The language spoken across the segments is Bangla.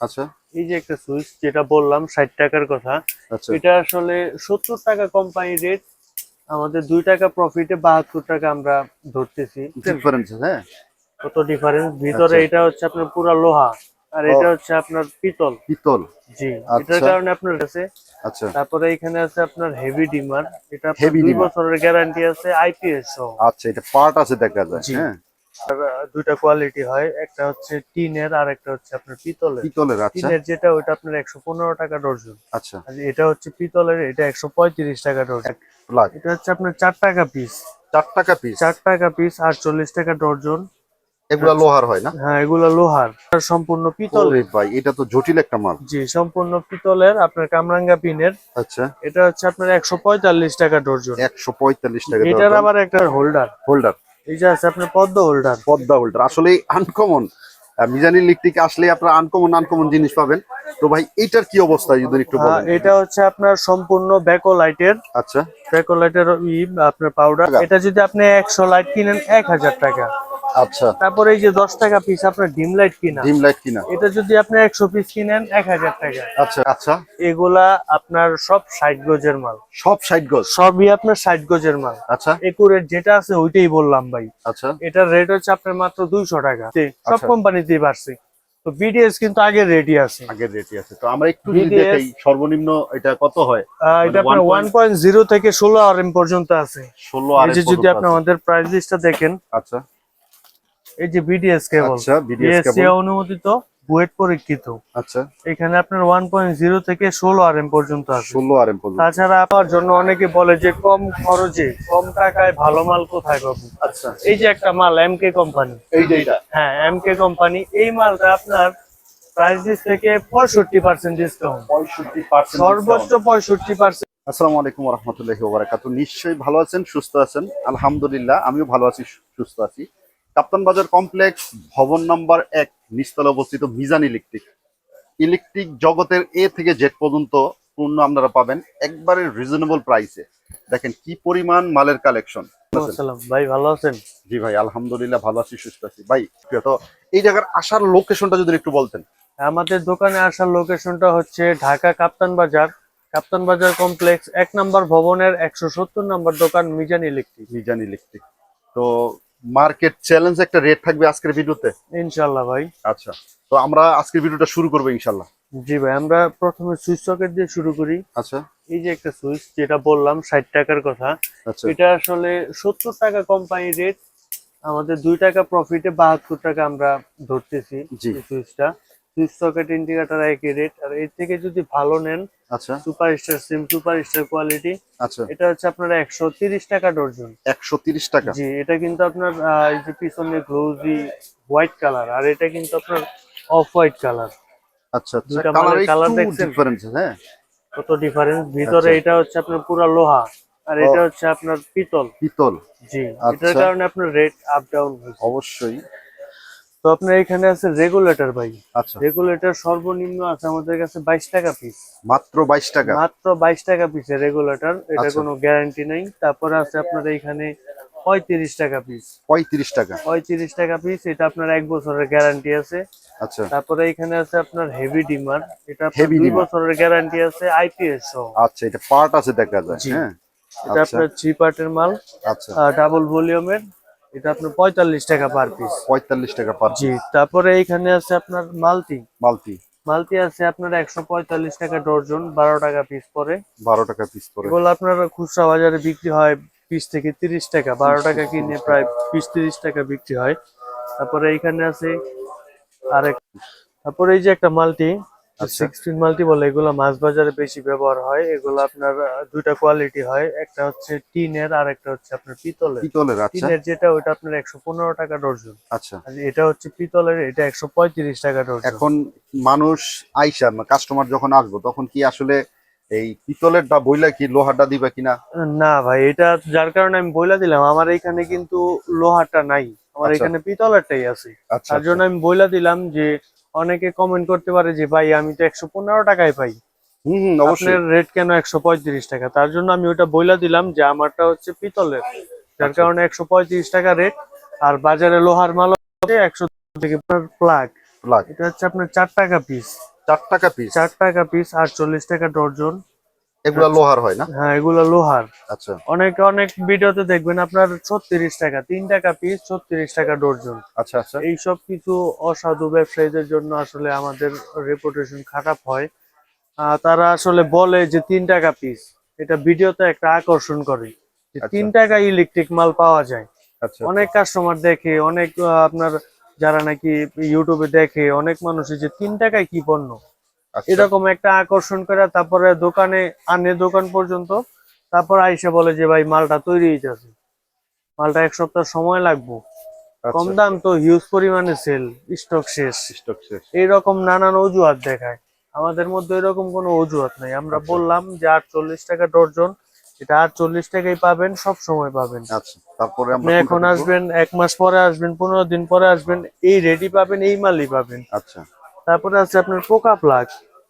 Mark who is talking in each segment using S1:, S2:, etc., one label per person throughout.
S1: আচ্ছা।
S2: এই যে একটা সুইচ যেটা বললাম ষাট টাকার কথা
S1: আচ্ছা।
S2: এটা আসলে সত্তর টাকা কোম্পানি রেট আমাদের দুই টাকা প্রফিটে বাহাত্তর টাকা আমরা ধরতেছি।
S1: ডিফারেন্স হ্যাঁ?
S2: কত ডিফারেন্স ভিতরে
S1: আচ্ছা।
S2: এটা হচ্ছে আপনার পুরা লোহা আর এটা হচ্ছে আপনার পিতল।
S1: পিতল।
S2: জি
S1: আচ্ছা।
S2: এটার কারণে আপনার কাছে
S1: আচ্ছা।
S2: তারপরে এখানে আছে আপনার হেভি ডিমার এটা
S1: dimmer।
S2: বছরের গ্যারান্টি আছে আইপিএস
S1: আচ্ছা এটা পার্ট আছে দেখা যায় হ্যাঁ?
S2: দুইটা কোয়ালিটি হয়। একটা হচ্ছে টিনের আর একটা হচ্ছে আপনার পিতলের।
S1: পিতলের আচ্ছা।
S2: টিনের যেটা ওইটা আপনার একশো পনেরো টাকা ডর্জন।
S1: আচ্ছা।
S2: আর এটা হচ্ছে পিতলের এটা একশো পঁয়ত্রিশ টাকা ডর্জন।
S1: প্লাগ
S2: এটা হচ্ছে আপনার চার টাকা পিস
S1: চার টাকা পিস
S2: চার টাকা পিস আটচল্লিশ টাকা ডর্জন।
S1: এগুলা লোহার হয় না?
S2: হ্যাঁ এগুলো লোহার। আর সম্পূর্ণ পিতলের।
S1: ভাই এটা তো জটিল একটা মাল।
S2: জি সম্পূর্ণ পিতলের আপনার কামরাঙ্গা পিনের
S1: আচ্ছা।
S2: এটা হচ্ছে আপনার একশো পঁয়তাল্লিশ টাকা ডর্জন।
S1: একশো পঁয়তাল্লিশ টাকা
S2: এটার আবার একটা হোল্ডার
S1: হোল্ডার
S2: যে আছে আপনার পদ্মা হোল্ডার
S1: পদ্মা হোল্ডার আসলে আনকমন মিজানি আসলে আপনার আনকমন আনকমন জিনিস পাবেন। তো ভাই এটার কি অবস্থা যদি একটু বলেন?
S2: এটা হচ্ছে আপনার সম্পূর্ণ ব্যাকো লাইটের
S1: আচ্ছা।
S2: ব্যাকো লাইটের আপনার পাউডার এটা যদি আপনি একশো লাইট কিনেন এক হাজার টাকা।
S1: আচ্ছা।
S2: তারপরে এই যে দশ টাকা পিস আপনার ডিম লাইট কিনা
S1: ডিম লাইট কিনা।
S2: এটা যদি আপনি একশো পিস কিনেন এক হাজার টাকা।
S1: আচ্ছা আচ্ছা।
S2: এগুলা আপনার সব ষাট গজের মাল।
S1: সব সাইড গজ?
S2: সবই আপনার ষাট গজের মাল।
S1: আচ্ছা।
S2: একুরের যেটা আছে ওইটাই বললাম ভাই।
S1: আচ্ছা।
S2: এটার রেট হচ্ছে আপনার মাত্র দুইশো টাকা। সব
S1: আচ্ছা।
S2: কোম্পানিতেই বাড়ছে। তো বিডিএস কিন্তু আগে রেডি আছে।
S1: আগের রেটই আছে। তো আমরা একটু যদি দেখাই সর্বনিম্ন এটা কত হয়?
S2: এটা আপনার
S1: 1.0
S2: ওয়ান পয়েন্ট জিরো থেকে ষোলো আর এম পর্যন্ত আছে।
S1: ষোলো
S2: এই
S1: আর
S2: যে যদি আপনি আমাদের প্রাইস লিস্টটা দেখেন
S1: আচ্ছা।
S2: এই যে বিডিএস কেবল
S1: আচ্ছা বিডিএস কেবল
S2: অনুমোদিত বুয়েট পরীক্ষিত।
S1: আচ্ছা।
S2: এখানে আপনার ওয়ান পয়েন্ট জিরো থেকে ষোলো আর এম পর্যন্ত আছে
S1: ষোলো আর এম পর্যন্ত।
S2: তাছাড়া আপনার জন্য অনেকে বলে যে কম খরচে কম টাকায় ভালো মাল কোথায় পাবো?
S1: আচ্ছা।
S2: এই যে একটা মাল এম কে কোম্পানি
S1: এই যে এটা
S2: হ্যাঁ এম কে কোম্পানি এই মালটা আপনার প্রাইস লিস্ট থেকে পঁয়ষট্টি পার্সেন্ট ডিসকাউন্ট
S1: পঁয়ষট্টি পার্সেন্ট
S2: সর্বোচ্চ পঁয়ষট্টি পার্সেন্ট
S1: আসসালামু আলাইকুম রহমতুল্লাহি ওবারাকাতু নিশ্চয়ই ভালো আছেন সুস্থ আছেন? আলহামদুলিল্লাহ আমিও ভালো আছি সুস্থ আছি। কাপ্তান বাজার কমপ্লেক্স ভবন নাম্বার এক নিচতলা অবস্থিত মিজান ইলেকট্রিক। ইলেকট্রিক জগতের এ থেকে জেড পর্যন্ত পণ্য আপনারা পাবেন একবারে রিজনেবল প্রাইসে দেখেন কি পরিমাণ মালের কালেকশন
S2: ভাই ভালো আছেন?
S1: জি ভাই আলহামদুলিল্লাহ ভালো আছি সুস্থ আছি। ভাই তো এই জায়গার আসার লোকেশনটা যদি একটু বলতেন।
S2: আমাদের দোকানে আসার লোকেশনটা হচ্ছে ঢাকা কাপ্তান বাজার। কাপ্তান বাজার কমপ্লেক্স এক নম্বর ভবনের একশো সত্তর নম্বর দোকান মিজান ইলেকট্রিক।
S1: মিজান ইলেকট্রিক। তো মার্কেট চ্যালেঞ্জ একটা রেট থাকবে আজকের ভিডিওতে?
S2: ইনশাল্লাহ ভাই।
S1: আচ্ছা তো আমরা আজকের ভিডিওটা শুরু করব ইনশাল্লাহ
S2: জি ভাই আমরা প্রথমে সুইচ সকেট দিয়ে শুরু করি।
S1: আচ্ছা।
S2: এই যে একটা সুইচ যেটা বললাম ষাট টাকার কথা।
S1: আচ্ছা।
S2: এটা আসলে সত্তর টাকা কোম্পানি রেট আমাদের দুই টাকা প্রফিটে বাহাত্তর টাকা আমরা ধরতেছি সুইচটা। সুইচ সকেট ইন্ডিকেটার একই রেট আর এর থেকে যদি ভালো নেন
S1: আচ্ছা।
S2: Super star same super star quality
S1: আচ্ছা।
S2: এটা হচ্ছে আপনার একশো তিরিশ টাকা ডর্জন
S1: একশো তিরিশ টাকা।
S2: জি এটা কিন্তু আপনার এই যে পিছনে গ্লোজি হোয়াইট কালার আর এটা কিন্তু আপনার অফ হোয়াইট কালার
S1: আচ্ছা আচ্ছা।
S2: দুইটা
S1: কালার? ডিফারেন্স হ্যাঁ।
S2: কত ডিফারেন্স ভিতরে
S1: আচ্ছা।
S2: এটা হচ্ছে আপনার পুরা লোহা আর এটা হচ্ছে আপনার পিতল।
S1: পিতল।
S2: জি
S1: আচ্ছা।
S2: এটার কারণে আপনার রেট আপ ডাউন
S1: অবশ্যই।
S2: তো আপনার এখানে আছে রেগুলেটর ভাই।
S1: আচ্ছা।
S2: রেগুলেটর সর্বনিম্ন আছে আমাদের কাছে বাইশ টাকা পিস
S1: মাত্র বাইশ টাকা?
S2: মাত্র বাইশ টাকা পিসে রেগুলেটর এটা
S1: আচ্ছা।
S2: কোনো গ্যারান্টি নেই। তারপরে আছে আপনার এখানে পঁয়ত্রিশ টাকা পিস
S1: পঁয়ত্রিশ টাকা।
S2: পঁয়ত্রিশ টাকা পিস এটা আপনার এক বছরের গ্যারান্টি আছে।
S1: আচ্ছা।
S2: তারপরে এখানে আছে আপনার হেভি ডিমার এটা দুই বছরের গ্যারান্টি আছে আইপিএস সহ।
S1: আচ্ছা এটা পার্ট আছে দেখা যায় হ্যাঁ।
S2: এটা
S1: আচ্ছা।
S2: আপনার থ্রি পার্টের মাল
S1: আচ্ছা।
S2: ডাবল ভলিউমের এটা আপনার পঁয়তাল্লিশ টাকা পার পিস
S1: পঁয়তাল্লিশ টাকা পার
S2: জি তারপরে এখানে আছে আপনার মালতি।
S1: মালতি।
S2: মালতি আছে আপনার একশো পঁয়তাল্লিশ টাকা ডর্জন বারো টাকা পিস পরে।
S1: বারো টাকা পিস করে
S2: এগুলো আপনার খুচরা বাজারে বিক্রি হয় পিস থেকে তিরিশ টাকা বারো টাকা কিনে প্রায় পিস তিরিশ টাকা বিক্রি হয়। তারপরে এইখানে আছে আরেক তারপরে এই যে একটা মাল্টি
S1: আচ্ছা।
S2: সিক্সটিন মাল্টি বলে এগুলো মাছ বাজারে বেশি ব্যবহার হয় এগুলো আপনার দুইটা কোয়ালিটি হয় একটা হচ্ছে টিনের আর একটা হচ্ছে আপনার পিতলের।
S1: পিতলের আচ্ছা।
S2: টিনের যেটা ওইটা আপনার একশো পনেরো টাকা ডর্জন।
S1: আচ্ছা।
S2: আর এটা হচ্ছে পিতলের এটা একশো পঁয়ত্রিশ টাকা ডর্জন।
S1: এখন মানুষ আইসা কাস্টমার যখন আসব তখন কি আসলে এই পিতলের পিতলেরটা বইলা কি লোহাটা দিবা কিনা?
S2: না ভাই এটা যার কারণে আমি বইলা দিলাম আমার এখানে কিন্তু লোহাটা নাই। আমার
S1: আচ্ছা।
S2: এখানে পিতলেরটাই আছে।
S1: আচ্ছা
S2: তার জন্য আমি বইলা দিলাম যে অনেকে কমেন্ট করতে পারে যে ভাই আমি তো একশো পনেরো টাকায় পাই।
S1: হুম অবশ্যই।
S2: রেট কেন একশো পঁয়ত্রিশ টাকা? তার জন্য আমি ওটা বইলা দিলাম যে আমারটা হচ্ছে পিতলের। যার
S1: আচ্ছা।
S2: কারণে একশো পঁয়ত্রিশ টাকা রেট আর বাজারে লোহার মাল একশো থেকে প্লাগ
S1: প্লাগ
S2: এটা হচ্ছে আপনার চার টাকা পিস
S1: চার টাকা পিস
S2: চার টাকা পিস আটচল্লিশ টাকা ডর্জন
S1: এগুলা লোহার হয় না?
S2: হ্যাঁ এগুলো লোহার।
S1: আচ্ছা।
S2: অনেক অনেক ভিডিওতে দেখবেন আপনার ছত্রিশ টাকা তিন টাকা পিস ছত্রিশ টাকা ডর্জন।
S1: আচ্ছা আচ্ছা।
S2: এইসব কিছু অসাধু ব্যবসায়ীদের জন্য আসলে আমাদের রেপুটেশন খারাপ হয়। তারা আসলে বলে যে তিন টাকা পিস এটা ভিডিওতে একটা আকর্ষণ করে যে
S1: আচ্ছা।
S2: তিন টাকা ইলেকট্রিক মাল পাওয়া যায়।
S1: আচ্ছা
S2: অনেক কাস্টমার দেখে অনেক আপনার যারা নাকি ইউটিউবে দেখে অনেক মানুষই যে তিন টাকায় কি পণ্য?
S1: আচ্ছা।
S2: এরকম একটা আকর্ষণ করে তারপরে দোকানে আনে দোকান পর্যন্ত তারপর আইসা বলে যে ভাই মালটা তৈরি হইতেছে। মালটা এক সপ্তাহ সময় লাগবে। কম
S1: আচ্ছা।
S2: দাম তো হিউজ পরিমাণে সেল স্টক শেষ।
S1: স্টক শেষ।
S2: এইরকম নানান অজুহাত দেখায়। আমাদের মধ্যে এরকম কোনো অজুহাত নাই। আমরা
S1: আচ্ছা।
S2: বললাম যে আটচল্লিশ টাকা ডর্জন। এটা আটচল্লিশ টাকাই পাবেন সব সময় পাবেন।
S1: আচ্ছা তারপরে
S2: আপনি এখন আসবেন এক মাস পরে আসবেন পনেরো দিন পরে আসবেন এই রেডি পাবেন এই মালই পাবেন।
S1: আচ্ছা।
S2: তারপরে আছে আপনার পোকা প্লাগ।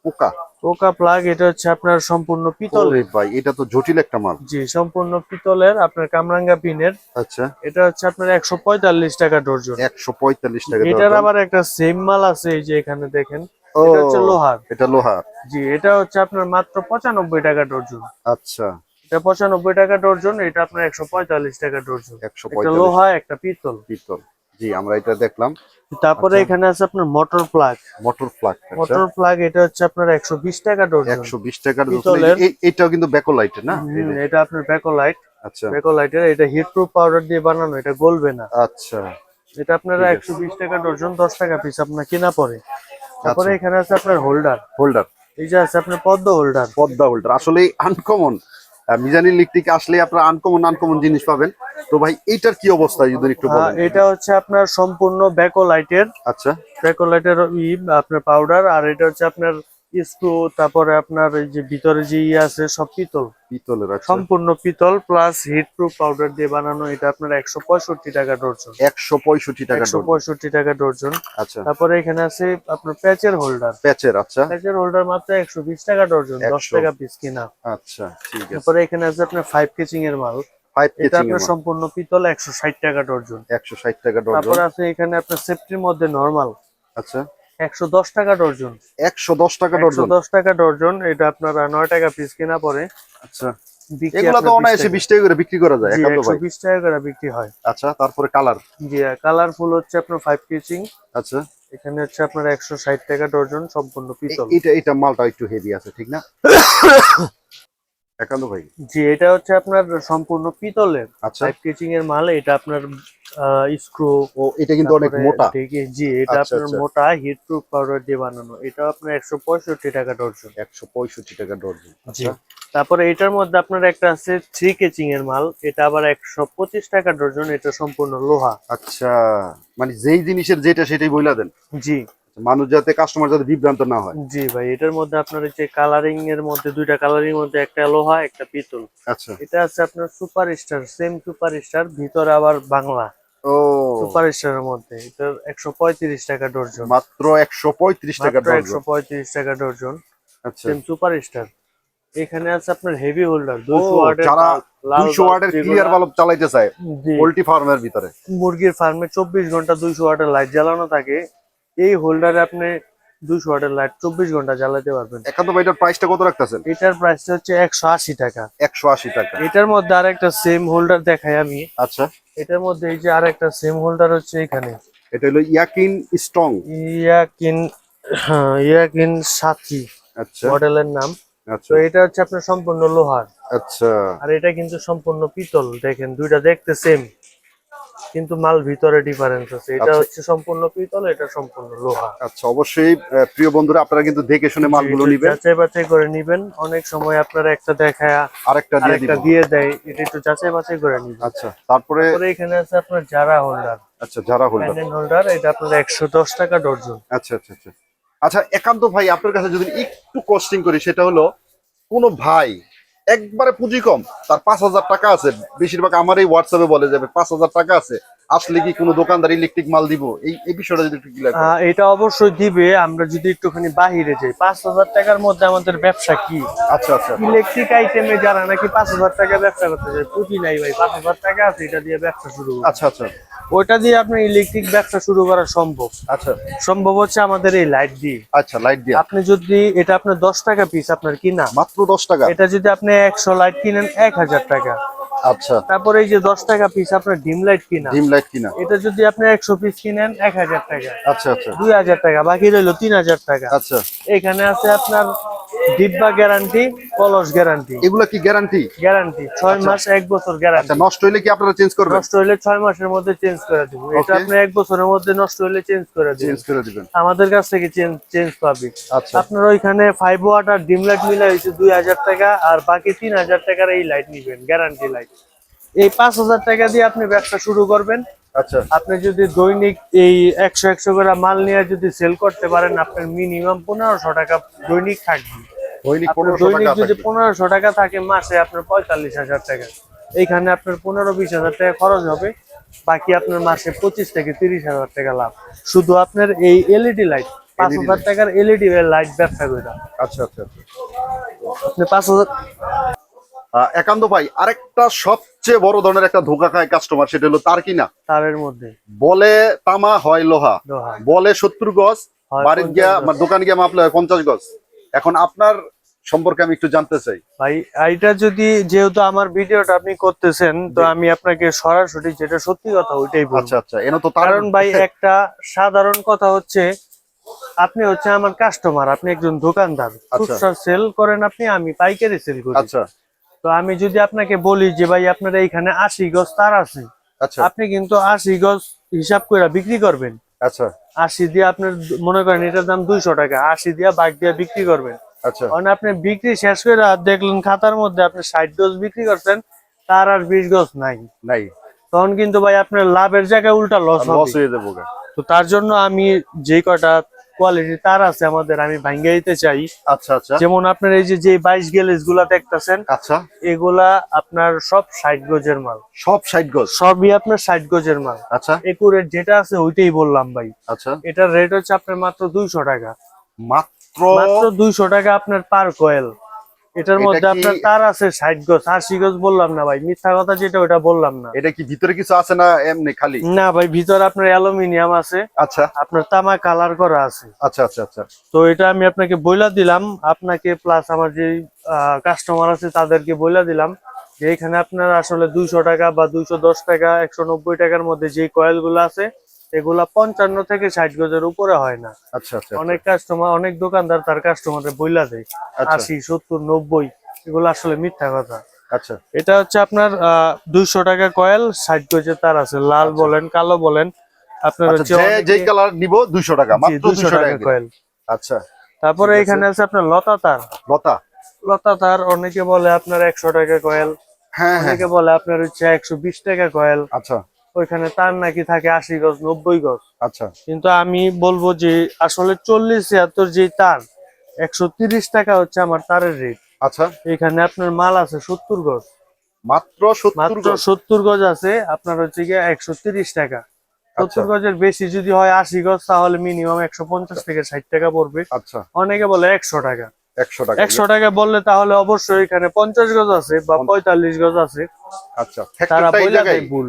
S1: পোকা।
S2: পোকা প্লাগ এটা হচ্ছে আপনার সম্পূর্ণ পিতলের
S1: ভাই এটা তো জটিল একটা মাল।
S2: জি সম্পূর্ণ পিতলের আপনার কামরাঙ্গা পিনের।
S1: আচ্ছা।
S2: এটা হচ্ছে আপনার একশো পঁয়তাল্লিশ টাকা ডর্জন।
S1: একশো পঁয়তাল্লিশ টাকা
S2: এটার। আবার একটা সেম মাল আছে এই যে এখানে দেখেন। এটা হচ্ছে লোহার।
S1: এটা লোহার।
S2: জি এটা হচ্ছে আপনার মাত্র পঁচানব্বই টাকা ডর্জন।
S1: আচ্ছা।
S2: এটা পঁচানব্বই টাকা ডর্জন এটা আপনার একশো পঁয়তাল্লিশ টাকা ডর্জন।
S1: একশো
S2: লোহা একটা পিতল।
S1: পিতল। জি আমরা এটা দেখলাম।
S2: তারপরে
S1: আচ্ছা।
S2: এখানে আছে আপনার motor plug
S1: motor plug
S2: motor plug এটা হচ্ছে আপনার একশো বিশ টাকা ডর্জন
S1: একশো বিশ টাকার
S2: পিতলের।
S1: এই- এটাও কিন্তু ব্যাকোলাইটের না?
S2: এটা আপনার ব্যাকোলাইট
S1: আচ্ছা।
S2: ব্যাকোলাইটের এটা হিট প্রুফ পাউডার দিয়ে বানানো এটা গলবে না।
S1: আচ্ছা।
S2: এটা আপনারা
S1: ঠিক আছে।
S2: একশো বিশ টাকা ডর্জন দশ টাকা পিস আপনার কেনা পড়ে। তারপরে
S1: আচ্ছা।
S2: এখানে আছে আপনার হোল্ডার
S1: হোল্ডার
S2: এই যে আছে আপনার পদ্ম হোল্ডার
S1: পদ্মা হোল্ডার আসলে আনকমন মিজানি লিকটিকে আসলে আপনার আনকমন আনকমন জিনিস পাবেন। তো ভাই এটার কি অবস্থা যদি একটু বলেন।
S2: এটা হচ্ছে আপনার সম্পূর্ণ ব্যাকো লাইটের
S1: আচ্ছা।
S2: ব্যাকো লাইটের আপনার পাউডার আর এটা হচ্ছে আপনার স্ক্রু তারপরে আপনার এই যে ভিতরে যে ই আছে সব পিতল।
S1: পিতলের
S2: সম্পূর্ণ পিতল প্লাস হিট প্রুফ পাউডার দিয়ে বানানো এটা আপনার একশো পঁয়ষট্টি টাকা ডর্জন
S1: একশো পঁয়ষট্টি টাকা
S2: একশো পঁয়ষট্টি টাকা ডর্জন
S1: আচ্ছা।
S2: তারপরে এখানে আছে আপনার প্যাচের হোল্ডার
S1: প্যাচের আচ্ছা।
S2: প্যাচের হোল্ডার মাত্র একশো বিশ টাকা ডর্জন দশ টাকা পিস কিনা।
S1: আচ্ছা ঠিক আছে।
S2: তারপরে এখানে আছে আপনার ফাইভ কেচিং এর মাল। এটা আপনার সম্পূর্ণ পিতল একশো ষাট টাকা ডর্জন
S1: একশো ষাট টাকা
S2: তারপরে আছে এখানে আপনার সেফটির মধ্যে নর্মাল
S1: আচ্ছা।
S2: একশো দশ টাকা ডর্জন।
S1: একশো দশ টাকা
S2: একশো
S1: ডজন
S2: দশ টাকা ডর্জন এটা আপনার নয় টাকা পিস কিনা পরে
S1: আচ্ছা। এগুলো তো অনায়াসে বিশ টাকা করে বিক্রি করা যায় একান্ত ভাই।
S2: বিশ টাকা করে বিক্রি হয়।
S1: আচ্ছা তারপরে কালার?
S2: জি কালারফুল হচ্ছে আপনার ফাইভ কেচিং
S1: আচ্ছা।
S2: এখানে হচ্ছে আপনার একশো ষাট টাকা ডর্জন সম্পূর্ণ পিতল।
S1: এটা এটা মালটা একটু হেভি আছে ঠিক না? একান্ত ভাই।
S2: জি এটা হচ্ছে আপনার সম্পূর্ণ পিতলের।
S1: আচ্ছা।
S2: ফাইভ কেচিং এর মাল এটা আপনার স্ক্রু
S1: ও এটা কিন্তু অনেক মোটা।
S2: জি এটা
S1: আচ্ছা,
S2: আপনার
S1: আচ্ছা।
S2: মোটা হিট প্রুফ পাউডার দিয়ে বানানো। এটা আপনার একশো পঁয়ষট্টি টাকা ডর্জন।
S1: একশো পঁয়ষট্টি টাকা ডর্জন।
S2: জি।
S1: আচ্ছা।
S2: তারপরে এটার মধ্যে আপনার একটা আছে থ্রি কেচিং এর মাল। এটা আবার একশো পঁচিশ টাকা ডর্জন। এটা সম্পূর্ণ লোহা।
S1: আচ্ছা। মানে যেই জিনিসের যেটা সেটাই বইলা দেন।
S2: জি।
S1: মানুষ যাতে কাস্টমার যাতে বিভ্রান্ত না হয়।
S2: জি ভাই এটার মধ্যে আপনার এই যে কালারিং এর মধ্যে দুইটা কালারিং এর মধ্যে একটা লোহা একটা পিতল।
S1: আচ্ছা।
S2: এটা আছে আপনার super star same super star ভিতরে আবার বাংলা।
S1: ও।
S2: সুপার স্টারের মধ্যে এটা একশো পঁয়ত্রিশ টাকা ডর্জন।
S1: মাত্র একশো পঁয়ত্রিশ টাকা
S2: একশো
S1: ডজন
S2: পঁয়ত্রিশ টাকা ডর্জন।
S1: আচ্ছা।
S2: সেম সুপার স্টার এখানে আছে আপনার হেভি হোল্ডার
S1: ও,
S2: দুইশো ওয়াটের
S1: যারা
S2: বাল্ব, লাল
S1: দুইশো
S2: বাল্ব
S1: ওয়াটের ক্লিয়ার বাল্ব চালাইতে চায় পোল্ট্রি ফার্মের ভিতরে।
S2: মুরগির ফার্মে চব্বিশ ঘণ্টা দুইশো ওয়াটের লাইট জ্বালানো থাকে। এই হোল্ডারে আপনি দুইশো ওয়াটের লাইট চব্বিশ ঘণ্টা জ্বালাতে পারবেন।
S1: একান্ত ভাই এটার প্রাইসটা কত রাখতেছেন?
S2: এটার প্রাইসটা হচ্ছে একশো আশি টাকা।
S1: একশো আশি টাকা।
S2: এটার মধ্যে আর একটা সেম হোল্ডার দেখাই আমি।
S1: আচ্ছা।
S2: এটার মধ্যে এই যে আরেকটা সেম হোল্ডার হচ্ছে এখানে।
S1: এটা হলো ইয়াকিন স্ট্রং।
S2: ইয়াকিন হ্যাঁ, ইয়াকিন সাথী
S1: আচ্ছা।
S2: মডেলের নাম।
S1: আচ্ছা।
S2: তো এটা হচ্ছে আপনার সম্পূর্ণ লোহার।
S1: আচ্ছা।
S2: আর এটা কিন্তু সম্পূর্ণ পিতল দেখেন দুইটা দেখতে সেম কিন্তু মাল ভিতরে ডিফারেন্স আছে। এটা
S1: আচ্ছা।
S2: হচ্ছে সম্পূর্ণ পিতল এটা সম্পূর্ণ লোহা।
S1: আচ্ছা অবশ্যই প্রিয় বন্ধুরা আপনারা কিন্তু দেখে শুনে মালগুলো নিবেন।
S2: যাচাই বাছাই করে নিবেন। অনেক সময় আপনারা একটা দেখায়
S1: আরেকটা দিয়ে
S2: আরেকটা দিয়ে দেয় এটা একটু যাচাই বাছাই করে নিবেন।
S1: আচ্ছা
S2: তারপরে এখানে আছে আপনার জারা হোল্ডার
S1: আচ্ছা যারা হোল্ডার
S2: হোল্ডার এটা আপনার একশো দশ টাকা ডর্জন
S1: আচ্ছা আচ্ছা আচ্ছা। আচ্ছা একান্ত ভাই আপনার কাছে যদি একটু কস্টিং করি সেটা হলো কোন ভাই একবারে পুঁজি কম। তার পাঁচ হাজার টাকা আছে। বেশিরভাগ আমার এই হোয়াটসঅ্যাপে বলে যাবে পাঁচ হাজার টাকা আছে। আসলে কি কোনো দোকানদার ইলেকট্রিক মাল দিব? এই এই বিষয়টা যদি একটু ক্লিয়ার
S2: এটা অবশ্যই দিবে। আমরা যদি একটুখানি বাহিরে যাই পাঁচ হাজার টাকার মধ্যে আমাদের ব্যবসা কি?
S1: আচ্ছা আচ্ছা
S2: ইলেকট্রিক আইটেমে যারা নাকি পাঁচ হাজার টাকা ব্যবসা করতে চায় পুঁজি নাই ভাই পাঁচ হাজার টাকা আছে এটা দিয়ে ব্যবসা শুরু
S1: আচ্ছা আচ্ছা।
S2: ওইটা দিয়ে আপনার ইলেকট্রিক ব্যবসা শুরু করা সম্ভব।
S1: আচ্ছা।
S2: সম্ভব হচ্ছে আমাদের এই লাইট দিয়ে।
S1: আচ্ছা লাইট দিয়া।
S2: আপনি যদি এটা আপনার দশ টাকা পিস আপনার কিনা।
S1: মাত্র দশ টাকা।
S2: এটা যদি আপনি একশো লাইট কিনেন এক হাজার টাকা।
S1: আচ্ছা।
S2: তারপরে এই যে দশ টাকা পিস আপনার ডিম লাইট কিনা।
S1: ডিম লাইট কিনা।
S2: এটা যদি আপনি একশো পিস কিনেন এক হাজার টাকা।
S1: আচ্ছা আচ্ছা।
S2: দুই হাজার টাকা বাকি রইল তিন হাজার টাকা।
S1: আচ্ছা।
S2: এখানে আছে আপনার ডিব্বা গ্যারান্টি কলস গ্যারান্টি।
S1: এগুলা কি গ্যারান্টি?
S2: গ্যারান্টি ছয় মাস এক বছর
S1: আচ্ছা
S2: গ্যারান্টি
S1: নষ্ট হইলে কি আপনারা চেঞ্জ করবেন?
S2: নষ্ট হলে ছয় মাসের মধ্যে চেঞ্জ করে দিব। এটা আপনি এক বছরের মধ্যে নষ্ট হলে চেঞ্জ করে দিবেন।
S1: চেঞ্জ করে দিবেন।
S2: আমাদের কাছ থেকে চেঞ্জ চেঞ্জ পাবে।
S1: আচ্ছা।
S2: আপনার ওইখানে ফাইভ ওয়াট আর ডিম লাইট মিলে হয়েছে দুই হাজার টাকা আর বাকি তিন হাজার টাকার এই লাইট নিবেন গ্যারান্টি লাইট এই পাঁচ হাজার টাকা দিয়ে আপনি ব্যবসা শুরু করবেন।
S1: আচ্ছা।
S2: আপনি যদি দৈনিক এই একশো একশো করে মাল নিয়ে যদি সেল করতে পারেন আপনার মিনিমাম পনেরোশো টাকা দৈনিক থাকবে।
S1: দৈনিক
S2: যদি পনেরোশো টাকা থাকে মাসে আপনার পঁয়তাল্লিশ হাজার টাকা। এইখানে আপনার পনেরো বিশ হাজার টাকা খরচ হবে বাকি আপনার মাসে পঁচিশ থেকে তিরিশ হাজার টাকা লাভ। শুধু আপনার এই এলইডি লাইট পাঁচ হাজার টাকার এলইডি লাইট ব্যবসা করে
S1: আচ্ছা আচ্ছা আচ্ছা।
S2: আপনি পাঁচ হাজার
S1: একান্ত ভাই আরেকটা সবচেয়ে বড় ধরনের একটা ধোকা খায় কাস্টমার সেটা হলো তার কিনা
S2: তারের মধ্যে।
S1: বলে তামা হয় লোহা। বলে সত্তর গজ বাড়ির গিয়া। আমার দোকানে গিয়া মাপলে হয় পঞ্চাশ গজ। এখন আপনার সম্পর্কে আমি একটু জানতে চাই।
S2: ভাই এইটা যদি যেহেতু আমার ভিডিওটা আপনি করতেছেন তো আমি আপনাকে সরাসরি যেটা সত্যি কথা ওইটাই
S1: আচ্ছা আচ্ছা এনে তো
S2: কারণ ভাই একটা সাধারণ কথা হচ্ছে আপনি হচ্ছে আমার কাস্টমার আপনি একজন দোকানদার। সেল করেন আপনি আমি পাইকারি সেল করি।
S1: আচ্ছা।
S2: তো আমি যদি আপনাকে বলি যে ভাই আপনার এইখানে আশি গজ তার আছে
S1: আচ্ছা।
S2: আপনি কিন্তু আশি গজ হিসাব করে বিক্রি করবেন।
S1: আচ্ছা।
S2: আশি দিয়ে আপনার মনে করেন এটার দাম দুইশো টাকা আশি দিয়ে বাঘ দিয়ে বিক্রি করবেন।
S1: আচ্ছা।
S2: আপনি বিক্রি শেষ করে আর দেখলেন খাতার মধ্যে আপনি ষাট গজ বিক্রি করছেন তার আর বিশ গজ নাই।
S1: নাই।
S2: তখন কিন্তু ভাই আপনার লাভের জায়গায় উল্টা লস
S1: লস হয়ে যাব
S2: তো তার জন্য আমি যে কটা কোয়ালিটি তার আছে আমাদের আমি ভাঙ্গে দিতে চাই।
S1: আচ্ছা আচ্ছা।
S2: যেমন আপনার এই যে যে বাইশ গেলেজগুলা দেখতেছেন
S1: আচ্ছা।
S2: এগুলা আপনার সব ষাট গজের মাল।
S1: সব ষাট গজ?
S2: সবই আপনার ষাট গজের মাল।
S1: আচ্ছা।
S2: একুরের যেটা আছে ওইটাই বললাম ভাই।
S1: আচ্ছা।
S2: এটার রেট হচ্ছে আপনার মাত্র দুইশো টাকা।
S1: মাত্র
S2: মাত্র দুইশো টাকা আপনার পার কয়েল এটার মধ্যে আপনার তার আছে ষাট গজ আশি গজ বললাম না ভাই মিথ্যা কথা যেটা ওটা বললাম না।
S1: এটা কি ভিতরে কিছু আছে না এমনি খালি?
S2: না ভাই ভিতরে আপনার অ্যালুমিনিয়াম আছে
S1: আচ্ছা।
S2: আপনার তামা কালার করা আছে।
S1: আচ্ছা আচ্ছা আচ্ছা।
S2: তো এটা আমি আপনাকে বইলা দিলাম আপনাকে প্লাস আমার যে কাস্টমার আছে তাদেরকে বইলা দিলাম যে এখানে আপনার আসলে দুইশো টাকা বা দুইশো দশ টাকা একশো নব্বই টাকার মধ্যে যে কয়েলগুলো আছে এগুলা পঞ্চান্ন থেকে ষাট গজের উপরে হয় না।
S1: আচ্ছা আচ্ছা
S2: অনেক কাস্টমার অনেক দোকানদার তার কাস্টমারের বইলা দেয়।
S1: আচ্ছা।
S2: আশি সত্তর নব্বই এগুলো আসলে মিথ্যা কথা।
S1: আচ্ছা।
S2: এটা হচ্ছে আপনার দুইশো টাকা কয়েল ষাট গজের তার আছে। লাল বলেন কালো বলেন আপনার
S1: আচ্ছা
S2: হচ্ছে
S1: যে যেই কালার নিব দুইশো টাকা
S2: জি,
S1: মাত্র
S2: 200
S1: দুইশো
S2: টাকা
S1: টাকা
S2: কয়েল
S1: আচ্ছা।
S2: তারপরে এখানে আছে আপনার লতা তার।
S1: লতা।
S2: লতা তার অনেকে বলে আপনার একশো টাকা কয়েল
S1: হ্যাঁ হ্যাঁ।
S2: অনেকে বলে আপনার হচ্ছে একশো বিশ টাকা কয়েল
S1: আচ্ছা।
S2: ওইখানে তার নাকি থাকে আশি গজ নব্বই গজ।
S1: আচ্ছা।
S2: কিন্তু আমি বলব যে আসলে চল্লিশ ছিয়াত্তর যে তার একশো তিরিশ টাকা হচ্ছে আমার তারের রেট
S1: আচ্ছা।
S2: এখানে আপনার মাল আছে সত্তর গজ।
S1: মাত্র
S2: মাত্র
S1: গজ?
S2: সত্তর গজ আছে আপনার হচ্ছে গিয়ে একশো তিরিশ টাকা।
S1: আচ্ছা।
S2: সত্তর গজের বেশি যদি হয় আশি গজ তাহলে মিনিমাম একশো পঞ্চাশ থেকে ষাট টাকা পড়বে।
S1: আচ্ছা।
S2: অনেকে বলে একশো টাকা।
S1: একশো টাকা।
S2: একশো টাকা বললে তাহলে অবশ্যই এখানে পঞ্চাশ গজ আছে বা পঁয়তাল্লিশ গজ আছে।
S1: আচ্ছা।
S2: তারা দেয় ভুল।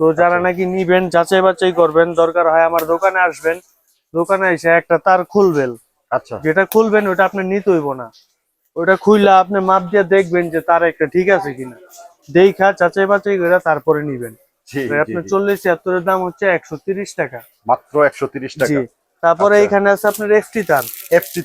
S2: তো যারা
S1: আচ্ছা।
S2: নাকি নিবেন যাচাই বাছাই করবেন দরকার হয় আমার দোকানে আসবেন দোকানে এসে একটা তার খুলবেন।
S1: আচ্ছা।
S2: যেটা খুলবেন ওটা আপনি নিতে হইব না। ওটা খুললে আপনি মাপ দিয়ে দেখবেন যে তার একটা ঠিক আছে কিনা। দেখা যাচাই বাছাই করে তারপরে নিবেন। আপনার। চল্লিশ ছিয়াত্তরের দাম হচ্ছে একশো তিরিশ টাকা।
S1: মাত্র একশো তিরিশ টাকা।
S2: তারপরে
S1: আচ্ছা।
S2: এখানে আছে আপনার এফটি তার। এফটি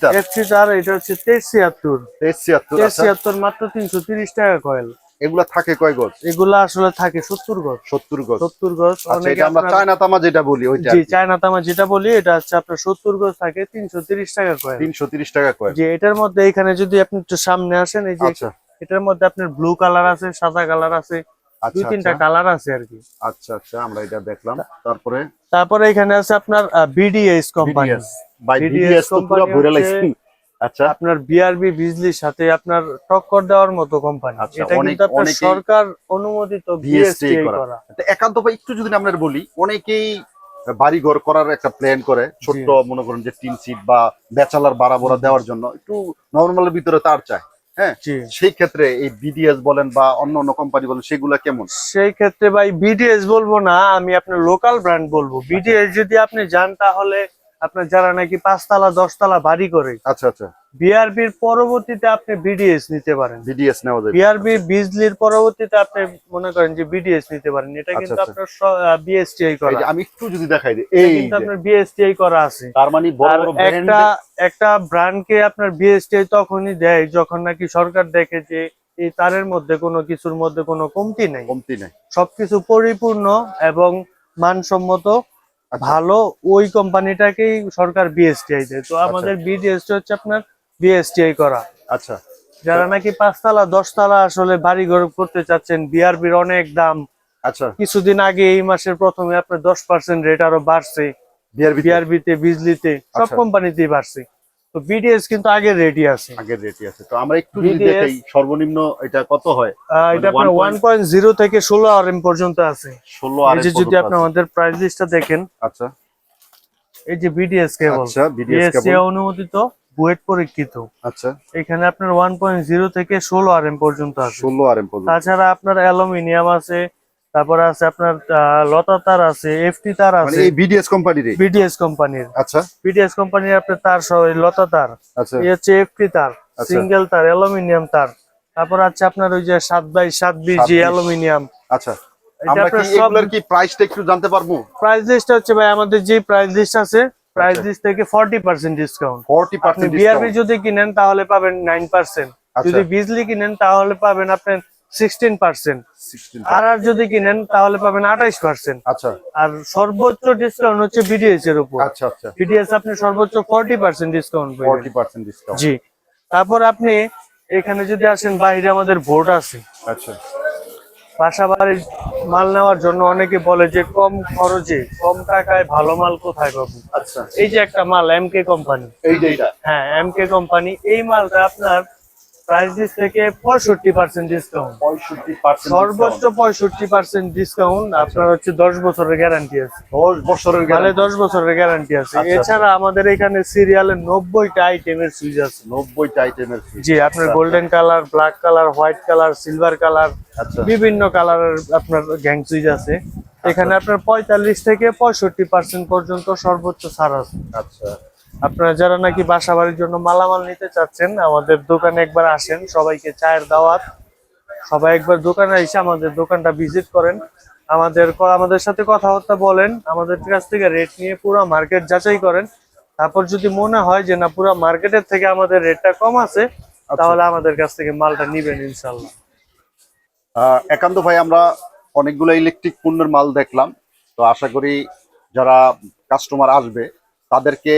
S2: তার। এটা হচ্ছে তেইশ ছিয়াত্তর।
S1: তেইশ ছিয়াত্তর আচ্ছা।
S2: মাত্র তিনশো টাকা কয়েল।
S1: এগুলা থাকে কয় গজ?
S2: এগুলা আসলে থাকে সত্তর গজ।
S1: সত্তর গজ।
S2: সত্তর গজ
S1: আচ্ছা এটা আমরা চায়না তামা যেটা বলি ওইটা
S2: জি চায়না তামা যেটা বলি এটা হচ্ছে আপনার সত্তর গজ থাকে তিনশো তিরিশ টাকা কয়েল
S1: তিনশো তিরিশ টাকা কয়
S2: যে এটার মধ্যে এখানে যদি আপনি একটু সামনে আসেন এই যে
S1: আচ্ছা।
S2: এটার মধ্যে আপনার ব্লু কালার আছে সাদা কালার আছে দুই
S1: আচ্ছা
S2: তিনটা কালার আছে আর কি।
S1: আচ্ছা আচ্ছা আমরা এটা দেখলাম। তারপরে?
S2: তারপরে এখানে আছে আপনার বিডিএস কোম্পানি
S1: বিডিএস তো পুরো
S2: কোম্পানি
S1: ভরে লাইছি। আচ্ছা।
S2: আপনার বিআরবি বিজলির সাথে আপনার টক্কর দেওয়ার মতো কোম্পানি
S1: আচ্ছা,
S2: এটা কিন্তু আপনার সরকার অনুমোদিত
S1: বিএসটি করা। একান্ত ভাই একটু যদি আমরা বলি অনেকেই বাড়ি ঘর করার একটা প্ল্যান করে ছোট্ট মনে করেন যে টিন সিট বা ব্যাচালার বাড়া বড়া দেওয়ার জন্য একটু নর্মালের ভিতরে তার চায় হ্যাঁ? সেই ক্ষেত্রে এই বিডিএস বলেন বা অন্য অন্য কোম্পানি বলেন সেগুলা কেমন?
S2: সেই ক্ষেত্রে ভাই বিডিএস বলব না আমি আপনার লোকাল ব্র্যান্ড বলব। বিডিএস যদি আপনি যান তাহলে আপনার যারা নাকি পাঁচতলা দশতলা বাড়ি করে
S1: আচ্ছা আচ্ছা।
S2: বিআরবির পরবর্তীতে আপনি বিডিএস নিতে পারেন।
S1: বিডিএস নেওয়া যায়
S2: বিআরবি বিজলির পরবর্তীতে আপনি মনে করেন যে বিডিএস নিতে পারেন। এটা
S1: আচ্ছা,
S2: কিন্তু
S1: আচ্ছা।
S2: আপনার বিএসটিআই করা।
S1: আমি একটু যদি দেখাই দিই এই
S2: কিন্তু আপনার বিএসটিআই করা আছে।
S1: তার মানে বড় বড়
S2: একটা
S1: ব্র্যান্ড
S2: একটা ব্র্যান্ডকে আপনার বিএসটিআই তখনই দেয় যখন নাকি সরকার দেখে যে এই তারের মধ্যে কোনো কিছুর মধ্যে কোনো কমতি নেই।
S1: কমতি নেই।
S2: সবকিছু পরিপূর্ণ এবং মানসম্মত ভালো ওই কোম্পানিটাকেই সরকার বিএসটিআই দেয়। তো আমাদের বিডিএসটি হচ্ছে আপনার বিএসটিআই করা।
S1: আচ্ছা।
S2: যারা নাকি পাঁচতলা দশতলা আসলে বাড়ি ঘর করতে চাচ্ছেন বিআরবির অনেক দাম।
S1: আচ্ছা।
S2: কিছুদিন আগে এই মাসের প্রথমে আপনার দশ পার্সেন্ট রেট আরও বাড়ছে।
S1: বিআরবি
S2: বিআরবিতে বিজলিতে সব
S1: আচ্ছা।
S2: কোম্পানিতেই বাড়ছে। তো বিডিএস কিন্তু আগের রেটই আছে।
S1: আগের রেটই আছে। তো আমরা একটু যদি দেখাই সর্বনিম্ন এটা কত হয়?
S2: আহ, এটা
S1: মানে
S2: আপনার ওয়ান পয়েন্ট জিরো থেকে ষোলো আর এম পর্যন্ত আছে।
S1: ষোলো আর
S2: এই যে যদি আপনি আমাদের প্রাইস লিস্টটা দেখেন
S1: আচ্ছা।
S2: এই যে বিডিএস কেবল
S1: আচ্ছা বিডিএস কেবল
S2: অনুমোদিত বুয়েট পরীক্ষিত।
S1: আচ্ছা।
S2: এখানে আপনার ওয়ান পয়েন্ট জিরো থেকে ষোলো আর এম পর্যন্ত আছে।
S1: ষোলো আর এম পর্যন্ত।
S2: তাছাড়া আপনার অ্যালুমিনিয়াম আছে তারপরে আছে আপনার লতা তার আছে এফটি তার
S1: মানে
S2: আছে।
S1: এই বিডিএস কোম্পানির
S2: বিডিএস কোম্পানির।
S1: আচ্ছা।
S2: বিডিএস কোম্পানির আপনার তার সহ লতা তার।
S1: আচ্ছা।
S2: এই হচ্ছে এফটি তার
S1: আচ্ছা।
S2: সিঙ্গেল তার অ্যালুমিনিয়াম তার। তারপর আছে আপনার ওই যে সাত বাই সাত বিজি
S1: 7
S2: অ্যালুমিনিয়াম।
S1: আচ্ছা। আমরা কি এগুলোর প্রাইসটা একটু জানতে পারব?
S2: প্রাইস লিস্ট হচ্ছে ভাই আমাদের যে প্রাইস লিস্ট আছে প্রাইস
S1: আচ্ছা।
S2: লিস্ট থেকে ফর্টি পার্সেন্ট ডিসকাউন্ট
S1: 40%
S2: আপনি
S1: ডিসকাউন্ট
S2: বিআরবি যদি কিনেন তাহলে পাবেন নাইন পার্সেন্ট
S1: আচ্ছা।
S2: যদি বিজলি কিনেন তাহলে পাবেন আপনি সিক্সটিন পার্সেন্ট আর আর যদি কিনেন তাহলে পাবেন আঠাইশ পার্সেন্ট
S1: আচ্ছা।
S2: আর সর্বোচ্চ ডিসকাউন্ট হচ্ছে বিডিএস এর উপর।
S1: আচ্ছা আচ্ছা।
S2: বিডিএস আপনি সর্বোচ্চ ফর্টি পার্সেন্ট ডিসকাউন্ট
S1: 40% ডিসকাউন্ট
S2: জি। তারপর আপনি এখানে যদি আসেন বাইরে আমাদের ভোট আছে।
S1: আচ্ছা।
S2: বাসা মাল নেওয়ার জন্য অনেকে বলে যে কম খরচে কম টাকায় ভালো মাল কোথায় পাবো?
S1: আচ্ছা।
S2: এই যে একটা মাল এমকে কোম্পানি
S1: হ্যাঁ এম
S2: হ্যাঁ কোম্পানি এই মালটা আপনার প্রাইস থেকে পঁয়ষট্টি পার্সেন্ট ডিসকাউন্ট
S1: 65%
S2: সর্বোচ্চ পঁয়ষট্টি পার্সেন্ট ডিসকাউন্ট আপনার হচ্ছে দশ বছরের গ্যারান্টি আছে।
S1: 10 বছরের
S2: মানে দশ বছরের গ্যারান্টি আছে।
S1: আচ্ছা,
S2: এছাড়া আমাদের এখানে সিরিয়ালে নব্বইটা আইটেমের সুইচ আছে।
S1: 90টা আইটেমের
S2: জি আপনার golden colour black colour white colour silver colour
S1: আচ্ছা।
S2: বিভিন্ন কালারের আপনার গ্যাং সুইচ আছে। এখানে আপনার পঁয়তাল্লিশ থেকে পঁয়ষট্টি পার্সেন্ট পর্যন্ত সর্বোচ্চ ছাড় আছে।
S1: আচ্ছা।
S2: আপনারা যারা নাকি বাসা বাড়ির জন্য মালামাল নিতে চাচ্ছেন আমাদের দোকানে একবার আসেন সবাইকে চায়ের দাওয়াত। সবাই একবার দোকানে এসে আমাদের দোকানটা ভিজিট করেন। আমাদের আমাদের সাথে কথাবার্তা বলেন আমাদের কাছ থেকে রেট নিয়ে পুরো মার্কেট যাচাই করেন। তারপর যদি মনে হয় যে না পুরো মার্কেটের থেকে আমাদের রেটটা কম আছে তাহলে আমাদের কাছ থেকে মালটা নিবেন ইনশাল্লাহ
S1: একান্ত ভাই আমরা অনেকগুলো ইলেকট্রিক পণ্যের মাল দেখলাম। তো আশা করি যারা কাস্টমার আসবে তাদেরকে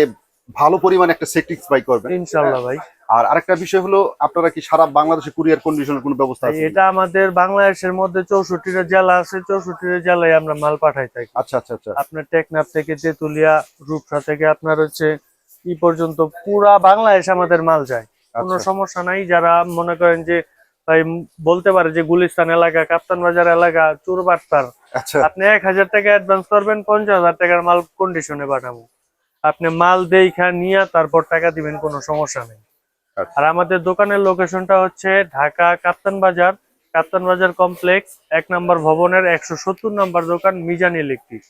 S1: ভালো পরিমাণে একটা সেটিসফাই করবেন।
S2: ইনশাল্লাহ ভাই।
S1: আর আরেকটা বিষয় হলো আপনারা কি সারা বাংলাদেশে কুরিয়ার কন্ডিশনের কোনো ব্যবস্থা আছে?
S2: এটা আমাদের বাংলাদেশের মধ্যে চৌষট্টিটা জেলা আছে চৌষট্টিটা জেলায় আমরা মাল পাঠাই থাকি।
S1: আচ্ছা আচ্ছা আচ্ছা।
S2: আপনার টেকনাফ থেকে তেতুলিয়া রূপসা থেকে আপনার হচ্ছে ই পর্যন্ত পুরা বাংলাদেশ আমাদের মাল যায়। কোনো
S1: আচ্ছা।
S2: সমস্যা নাই যারা মনে করেন যে ভাই বলতে পারে যে গুলিস্তান এলাকা কাপ্তান বাজার এলাকা চুরবাট্টার
S1: আচ্ছা।
S2: আপনি এক হাজার টাকা অ্যাডভান্স করবেন পঞ্চাশ হাজার টাকার মাল কন্ডিশনে পাঠাবো। আপনি মাল দেখা নিয়ে তারপর টাকা দিবেন কোনো সমস্যা নেই
S1: আচ্ছা।
S2: আর আমাদের দোকানের লোকেশনটা হচ্ছে ঢাকা কাপ্তান বাজার কাপ্তান বাজার কমপ্লেক্স এক নম্বর ভবনের একশো সত্তর নম্বর দোকান মিজান ইলেকট্রিক